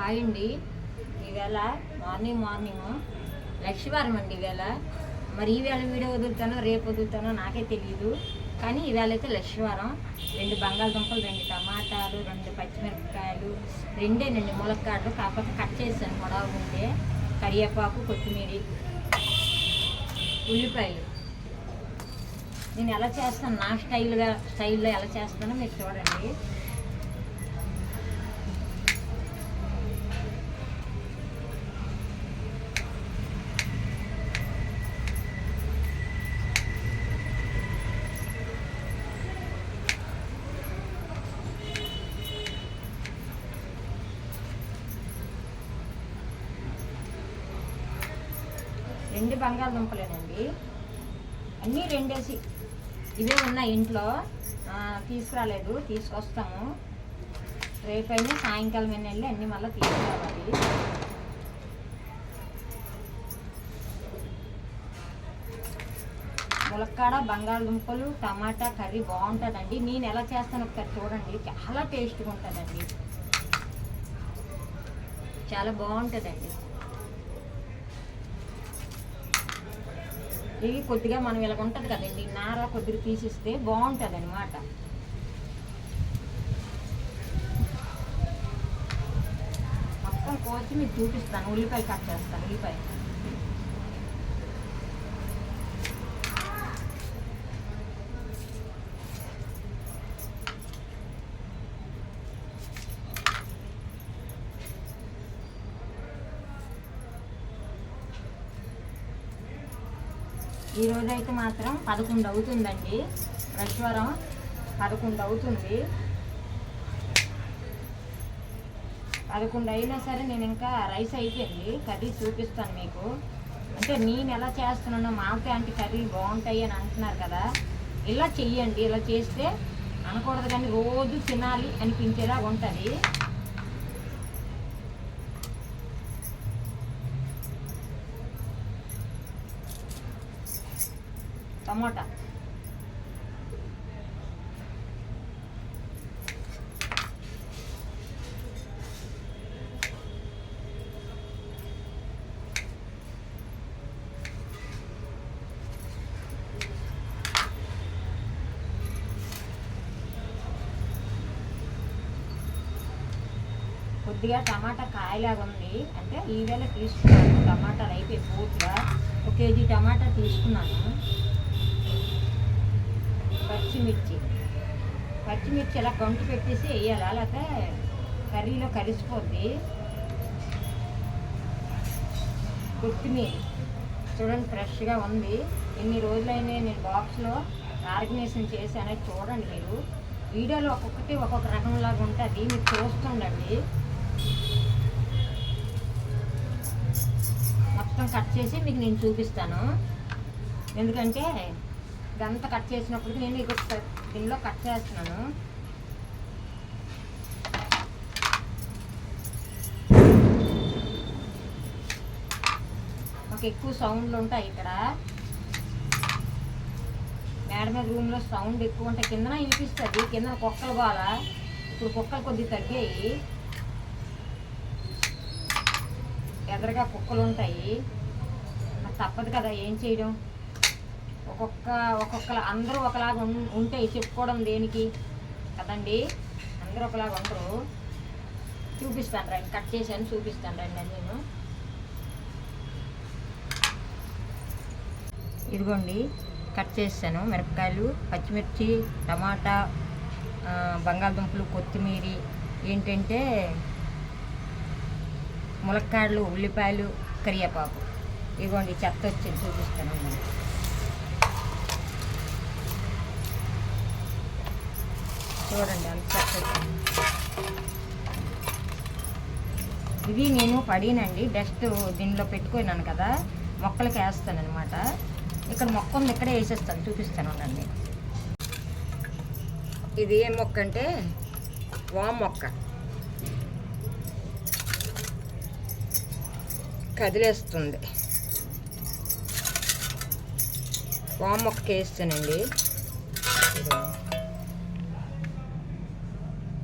Hi అండి. ఈవేళ morning morning లక్ష్మీవారం అండి ఈవేళ మరి ఈవేళ వీడియో వదులుతానో రేపు వదులుతానో నాకే తెలియదు కానీ ఈవేళ అయితే లక్ష్మీవారం. రెండు బంగాళదుంపలు రెండు టమాటాలు రెండు పచ్చిమిరపకాయలు రెండేనండి ములక్కాడలు కాకపోతే కట్ చేశాను పొడవు ఉంటే. కరివేపాకు కొత్తిమీర ఉల్లిపాయలు. నేను ఎలా చేస్తాను? నా స్టైల్గా స్టైల్లో ఎలా చేస్తానో మీరు చూడండి. బంగాళదుంపలేనండి అన్నీ రెండేసి ఇవే ఉన్నాయి ఇంట్లో. తీసుకురాలేదు తీసుకొస్తాము. రేపైనా సాయంకాలం అయినా వెళ్ళి అన్నీ మళ్ళీ తీసుకురావాలి. ములక్కాడ బంగాళదుంపలు టమాటా కర్రీ బాగుంటుందండి. నేను ఎలా చేస్తాను ఒకసారి చూడండి. చాలా టేస్ట్గా ఉంటుందండి చాలా బాగుంటుందండి. ఇవి కొద్దిగా మనం ఇలా ఉంటుంది కదండి నార కొద్దిగా తీసిస్తే బాగుంటుంది అనమాట మొత్తం కోసి మీకు చూపిస్తాను ఉల్లిపాయ కట్ చేస్తాను ఉల్లిపాయ. ఈరోజు అయితే మాత్రం పదకొండు అవుతుందండి. రశ్వరం పదకొండు అవుతుంది. పదకొండు అయినా సరే నేను ఇంకా రైస్ అయిపోయింది. కర్రీ చూపిస్తాను మీకు. అంటే నేను ఎలా చేస్తున్నానో మామిడి అంటే కర్రీ బాగుంటాయి అని అంటున్నారు కదా. ఇలా చెయ్యండి. ఇలా చేస్తే అనకూడదు కానీ రోజు తినాలి అనిపించేలా ఉంటుంది. టమోటా కొద్దిగా టమాటా కాయలాగా ఉంది. అంటే ఈవేళ తీసుకున్నాను. టమాటాలు అయితే పూర్తిగా. ఒక కేజీ టమాటా తీసుకున్నాను. పచ్చిమిర్చి. పచ్చిమిర్చి ఇలా గంటు పెట్టేసి వేయాలి. అలాగే కర్రీలో కలిసిపోద్ది కొత్తిమీర. చూడండి ఫ్రెష్గా ఉంది. ఎన్ని రోజులైనా నేను బాక్స్లో ఆర్గనైజేషన్ చేశాను చూడండి మీరు. వీడియోలో ఒక్కొక్కటి ఒక్కొక్క రకంలాగా ఉంటుంది. మీరు చూస్తుండండి. మొత్తం కట్ చేసి మీకు నేను చూపిస్తాను. ఎందుకంటే ఇదంతా కట్ చేసినప్పుడు నేను ఇక దీనిలో కట్ చేస్తున్నాను. మాకు ఎక్కువ సౌండ్లు ఉంటాయి ఇక్కడ. మేడ మీద రూమ్లో సౌండ్ ఎక్కువ ఉంటే కిందన వినిపిస్తుంది కింద కుక్కలు బాగా ఇప్పుడు కుక్కలు కొద్దిగా తగ్గాయి. ఎదురుగా కుక్కలు ఉంటాయి. నాకు తప్పదు కదా ఏం చేయడం? ఒక్కొక్క ఒక్కొక్కలా అందరూ ఒకలాగా ఉం- చెప్పుకోవడం దేనికి? కదండి? అందరూ ఒకలాగా ఉండరు. చూపిస్తాను రండి కట్ చేశాను చూపిస్తాను రండి నేను. ఇదిగోండి కట్ చేశాను మిరపకాయలు పచ్చిమిర్చి టమాటా బంగాళదుంపలు కొత్తిమీర ఏంటంటే ములక్కాడలు ఉల్లిపాయలు కరివేపాకు. ఇదిగోండి చెత్త వచ్చింది చూపిస్తాను చూడండి అంత ఇది నేను పడినండి డస్ట్ దీనిలో పెట్టుకున్నాను కదా మొక్కలకి వేస్తాను అనమాట ఇక్కడ మొక్క ఉంది ఇక్కడే వేసేస్తాను చూపిస్తాను ఉండండి ఇది ఏం మొక్క అంటే వామ్ మొక్క. కదిలేస్తుంది. వామ్ మొక్కకి వేస్తానండి.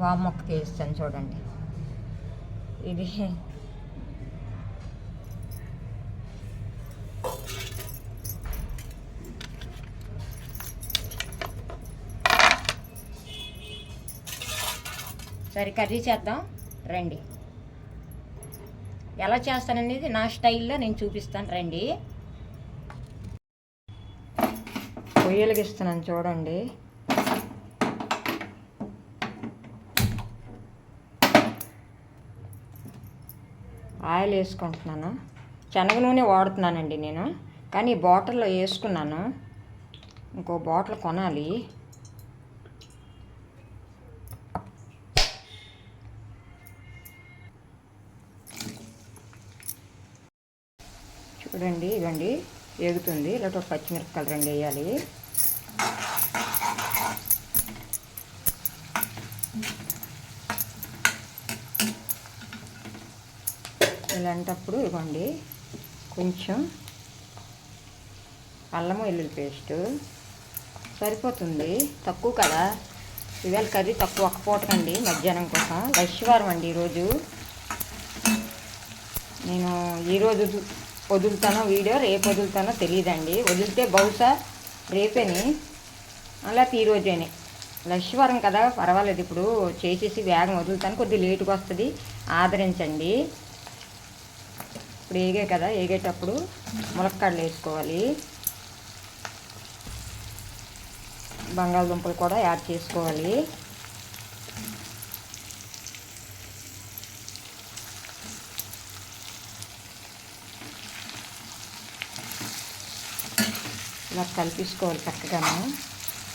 వామ్ మొక్కకి వేస్తాను చూడండి. ఇది సరే కర్రీ చేద్దాం. రండి. ఎలా చేస్తాననేది నా స్టైల్లో నేను చూపిస్తాను. రండి. పొయ్యలకి ఇస్తున్నాను చూడండి. ఆయిల్ వేసుకుంటున్నాను. శనగ నూనె వాడుతున్నానండి నేను. కానీ ఈ బాటిల్లో వేసుకున్నాను. ఇంకో బాటిల్ కొనాలి. చూడండి ఇవ్వండి. ఎగుతుంది. ఇలాంటి పచ్చిమిరపకాయలు రెండు వేయాలి. ఇలాంటప్పుడు ఇవ్వండి. కొంచెం అల్లం వెల్లుల్లి పేస్టు. సరిపోతుంది. తక్కువ కదా. ఇవాళ కర్రీ తక్కువ. ఒక్క పూటకండి మధ్యాహ్నం కోసం. లక్ష్యవారం అండి ఈరోజు. నేను ఈరోజు వదులుతానో వీడియో రేపు వదులుతానో తెలియదండి. వదిలితే బహుశా రేపేని. అలా ఈరోజేనే లక్ష్యవారం కదా. పర్వాలేదు. ఇప్పుడు చేసేసి వేగం వదులుతాను. కొద్దిగా లేటుగా వస్తుంది. ఆదరించండి. ఇప్పుడు ఏగే కదా ఏగేటప్పుడు ములక్కాడలు వేసుకోవాలి. బంగాళదుంపలు కూడా యాడ్ చేసుకోవాలి. ఇలా కలిపించుకోవాలి చక్కగాను.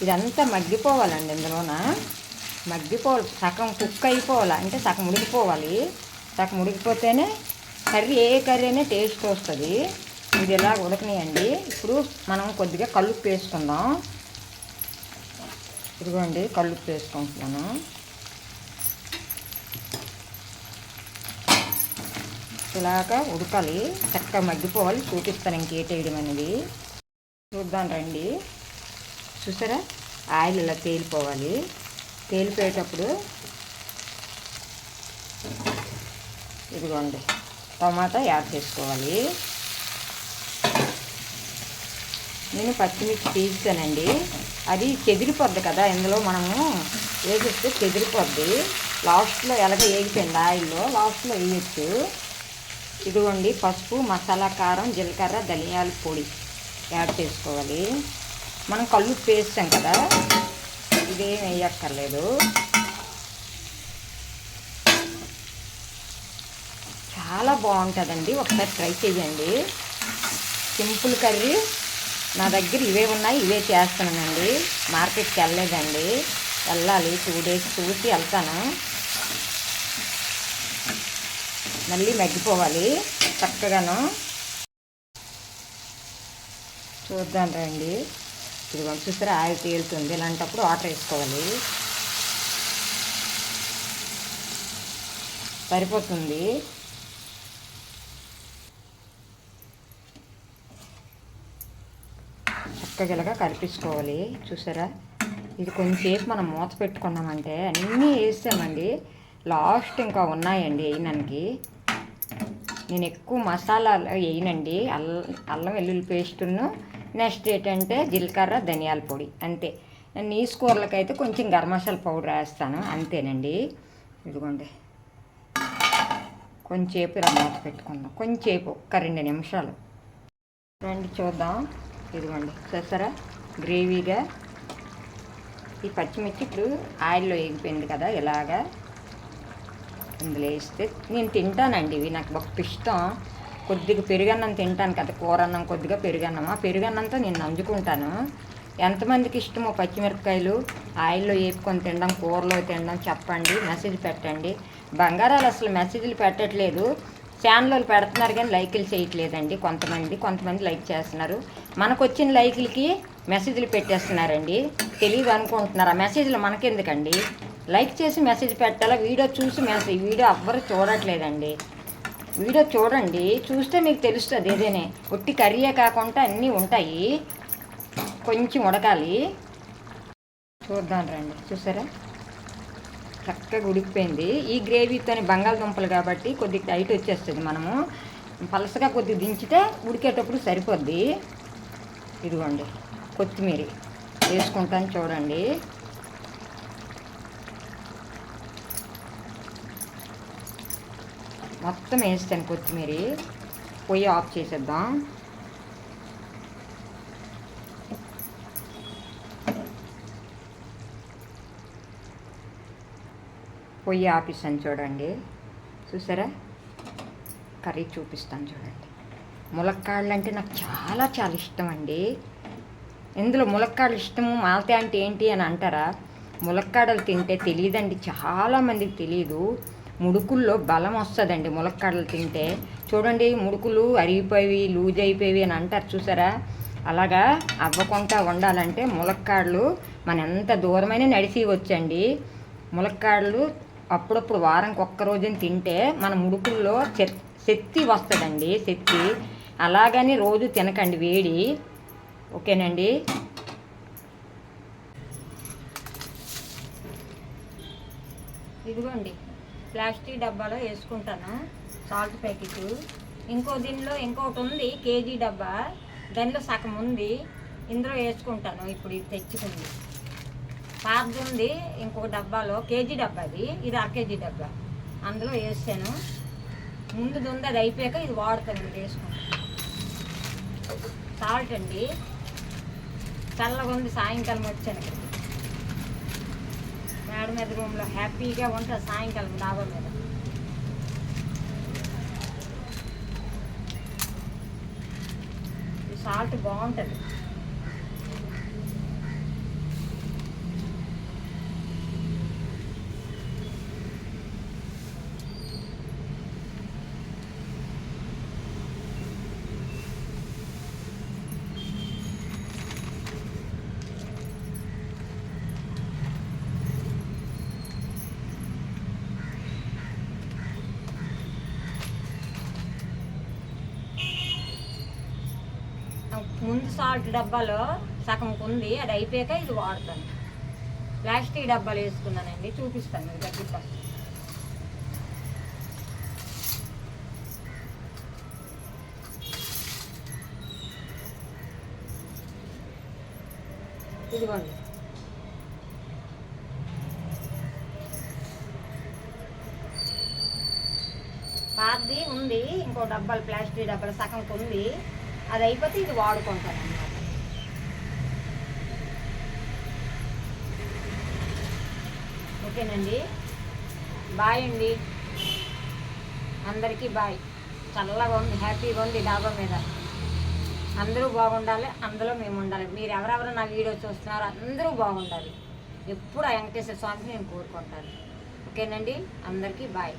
ఇదంతా మగ్గిపోవాలండి ఇందులోన. మగ్గిపోవాలి. సగం కుక్ అయిపోవాలి. అంటే సగం ఉడికిపోవాలి సగం ఉడికిపోతేనే కర్రీ ఏ కర్రీ అయినా టేస్ట్ వస్తుంది. ఇది ఇలా ఉడకనియండి. ఇప్పుడు మనం కొద్దిగా కలుపు వేసుకుందాం. ఇదిగోండి కలుపు వేసుకుంటున్నాను. ఇలాగా ఉడకాలి. చక్కగా మగ్గిపోవాలి. చూపిస్తాను ఇంకేటేయడం అనేది. చూద్దాం రండి. చూసారా? ఆయిల్ ఇలా తేలిపోవాలి. తేలిపోయేటప్పుడు ఇదిగోండి. టమాటా యాడ్ చేసుకోవాలి. నేను పచ్చిమిర్చి తీస్తానండి అది చెదిరిపోద్ది కదా ఇందులో మనము వేసిస్తే చెదిరిపోద్ది. లాస్ట్లో ఎలాగ వేగిపోయింది ఆయిల్లో లాస్ట్లో వేయచ్చు. ఇదిగోండి పసుపు మసాలా కారం జీలకర్ర ధనియాల పొడి యాడ్ చేసుకోవాలి. మనం కళ్ళు పేస్తాం కదా ఇదేం వేయక్కర్లేదు. చాలా బాగుంటుందండి. ఒకసారి ట్రై చేయండి సింపుల్ కర్రీ. నా దగ్గర ఇవే ఉన్నాయి ఇవే చేస్తున్నానండి. మార్కెట్కి వెళ్ళలేదండి. వెళ్ళాలి టూ డేస్ చూసి వెళ్తాను. మళ్ళీ మగ్గిపోవాలి చక్కగాను. చూద్దాం రండి. ఇది చూసారా ఆయిల్ తేలుతుంది. ఇలాంటప్పుడు వాటర్ వేసుకోవాలి. సరిపోతుంది. చక్కగలగా కలిపించుకోవాలి చూసారా? ఇది కొంచెంసేపు మనం మూత పెట్టుకున్నామంటే అన్నీ వేసామండి. లాస్ట్ ఇంకా ఉన్నాయండి వేయడానికి నేను ఎక్కువ మసాలా వేయనండి. అల్ల అల్లం వెల్లుల్లి పేస్టును. నెక్స్ట్ ఏంటంటే జీలకర్ర ధనియాల పొడి అంతే. నీసు కూరలకైతే కొంచెం గరం మసాలా పౌడర్ వేస్తాను. అంతేనండి. ఇదిగోండి. కొంచెంసేపు ఇలా మూత పెట్టుకుందాం. కొంచెంసేపు ఒక రెండు నిమిషాలు. రండి చూద్దాం. ఇదిగోండి చూసారా గ్రేవీగా. ఈ పచ్చిమిర్చి ఇప్పుడు ఆయిల్లో వేగిపోయింది కదా ఇలాగా. ఇందులో వేస్తే నేను తింటానండి ఇవి నాకు ఒక ఇష్టం. కొద్దిగా పెరుగన్నం తింటాను కదా కూర అన్నం కొద్దిగా పెరుగన్నం. ఆ పెరుగన్నంతో నేను నంజుకుంటాను. ఎంతమందికి ఇష్టమో పచ్చిమిరపకాయలు ఆయిల్లో వేపుకొని తినడం కూరలో తినడం చెప్పండి మెసేజ్ పెట్టండి. బంగారాలు అసలు మెసేజ్లు పెట్టట్లేదు. ఛానల్ పెడుతున్నారు కానీ లైకులు చేయట్లేదండి కొంతమంది కొంతమంది లైక్ చేస్తున్నారు. మనకు వచ్చిన లైకులకి మెసేజ్లు పెట్టేస్తున్నారండి. తెలియదు అనుకుంటున్నారు. ఆ మెసేజ్లు మనకెందుకండి? లైక్ చేసి మెసేజ్ పెట్టాలా? వీడియో చూసి మెసేజ్ వీడియో ఎవ్వరు చూడట్లేదండి. వీడియో చూడండి. చూస్తే మీకు తెలుస్తుంది ఏదేనే. ఒట్టి కర్రీయే కాకుండా అన్నీ ఉంటాయి. కొంచెం ఉడకాలి. చూద్దాం రండి. చూసారా? చక్కగా ఉడికిపోయింది. ఈ గ్రేవీతోని బంగాళదుంపలు కాబట్టి కొద్దిగా టైట్ వచ్చేస్తుంది మనము. పలసగా కొద్దిగా దించితే ఉడికేటప్పుడు సరిపోద్ది. ఇదిగోండి కొత్తిమీర వేసుకుంటాను చూడండి. మొత్తం వేస్తాను కొత్తిమీర. పొయ్యి ఆఫ్ చేసేద్దాం. పొయ్యి ఆపిస్తాను చూడండి. చూసారా? కర్రీ చూపిస్తాను చూడండి. ములక్కాడలు అంటే నాకు చాలా చాలా ఇష్టం అండి ఇందులో ములక్కాడలు ఇష్టము మాలతే అంటే ఏంటి అని అంటారా? ములక్కాడలు తింటే తెలియదండి చాలామందికి తెలియదు ముడుకుల్లో బలం వస్తుందండి ములక్కాడలు తింటే. చూడండి ముడుకులు అరిగిపోయి లూజ్ అయిపోయి అని అంటారు చూసారా? అలాగా అవ్వకుండా ఉండాలంటే ములక్కాడలు మన ఎంత దూరమైనా నడిచి వచ్చండి ములక్కాడలు అప్పుడప్పుడు వారానికి ఒక్క రోజుని తింటే మన ముడుకుల్లో శక్తి వస్తుందండి శక్తి. అలాగని రోజు తినకండి వేడి. ఓకేనండి? ఇదిగోండి ప్లాస్టిక్ డబ్బాలో వేసుకుంటాను సాల్ట్ ప్యాకెట్. ఇంకో దీనిలో ఇంకొకటి ఉంది కేజీ డబ్బా. దానిలో సగం ఉంది ఇందులో వేసుకుంటాను ఇప్పుడు ఇది తెచ్చుకుంది. పాతది ఉంది ఇంకొక డబ్బాలో కేజీ డబ్బా అది ఇది అర కేజీ డబ్బా. అందులో వేసాను ముందుది ఉంది అది అయిపోయాక ఇది వాడతాను వేసుకుంటాను సాల్ట్ అండి. చల్లగా ఉంది సాయంకాలం వచ్చాను ఇక్కడికి. మేడ మీద రూమ్లో హ్యాపీగా ఉంటుంది సాయంకాలం డాబా మీద. ఈ సాల్ట్ బాగుంటుంది. ముందు సాల్ట్ డబ్బాలో సగం ఉంది అది అయిపోయాక ఇది వాడతాను. ప్లాస్టిక్ డబ్బాలు వేసుకున్నానండి చూపిస్తాను మీరు తగ్గిస్తాను ఇదిగోండి. పాతది ఉంది ఇంకో డబ్బాలు ప్లాస్టిక్ డబ్బాలు సగంకు ఉంది అది అయిపోతే ఇది వాడుకుంటాను అన్నమాట. ఓకేనండి. బాయ్ అండి. అందరికీ బాయ్. చల్లగా ఉంది హ్యాపీగా ఉంది డాబా మీద. అందరూ బాగుండాలి అందులో మేము ఉండాలి. మీరు ఎవరెవరు నా వీడియో చూస్తున్నారో అందరూ బాగుండాలి. ఎప్పుడు ఆ వెంకటేశ్వర స్వామిని నేను కోరుకుంటాను. ఓకేనండి అందరికీ బాయ్.